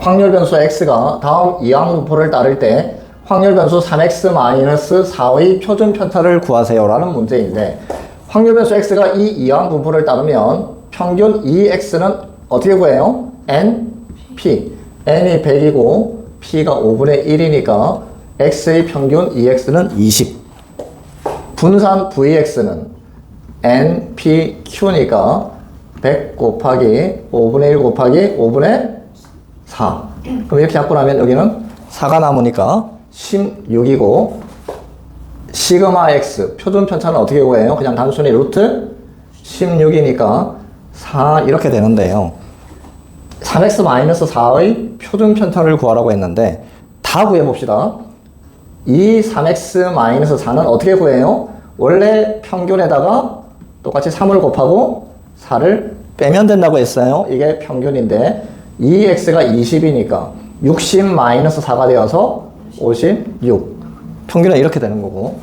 확률 변수 x가 다음 이항 분포를 따를 때 확률 변수 3x-4의 표준 편차를 구하세요라는 문제인데 확률 변수 x가 이 이항 분포를 따르면 평균 2x는 어떻게 구해요? n, p. n이 100이고 p가 5분의 1이니까 x의 평균 2x는 20. 분산 vx는 n, p, q니까 100 곱하기 5분의 1 곱하기 5분의 4. 그럼 이렇게 잡고 나면 여기는 4가 남으니까 16이고 시그마 x 표준 편차는 어떻게 구해요? 그냥 단순히 루트 16이니까 4 이렇게 되는데요. 3x-4의 표준 편차를 구하라고 했는데 다 구해봅시다. 이 3x-4는 어떻게 구해요? 원래 평균에다가 똑같이 3을 곱하고 4를 빼면 된다고 했어요. 이게 평균인데 2x가 20이니까 60-4가 되어서 56. 평균은 이렇게 되는 거고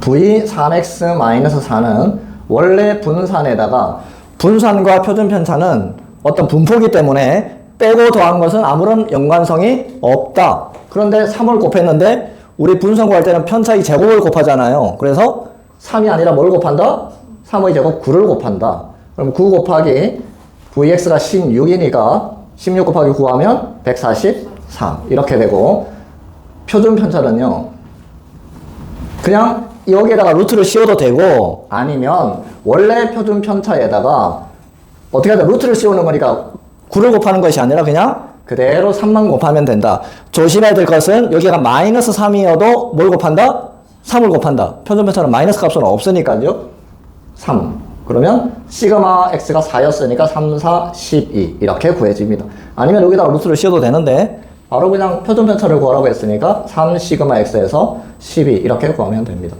v 3x-4는 원래 분산에다가 분산과 표준 편차는 어떤 분포기 때문에 빼고 더한 것은 아무런 연관성이 없다. 그런데 3을 곱했는데 우리 분산 구할 때는 편차의 제곱을 곱하잖아요. 그래서 3이 아니라 뭘 곱한다? 3의 제곱 9를 곱한다. 그럼 9 곱하기 vx가 16이니까 16 곱하기 9 하면 144 이렇게 되고 표준 편차는요. 그냥 여기에다가 루트를 씌워도 되고 아니면 원래 표준 편차에다가 어떻게 하든 루트를 씌우는 거니까 9를 곱하는 것이 아니라 그냥 그대로 3만 곱하면 된다. 조심해야 될 것은 여기가 마이너스 3이어도 뭘 곱한다? 3을 곱한다. 표준 편차는 마이너스 값은 없으니까요. 3. 그러면 시그마 x가 4였으니까 3, 4, 12 이렇게 구해집니다. 아니면 여기다가 루트를 씌워도 되는데 바로 그냥 표준 편차를 구하라고 했으니까 3 시그마 x에서 12 이렇게 구하면 됩니다.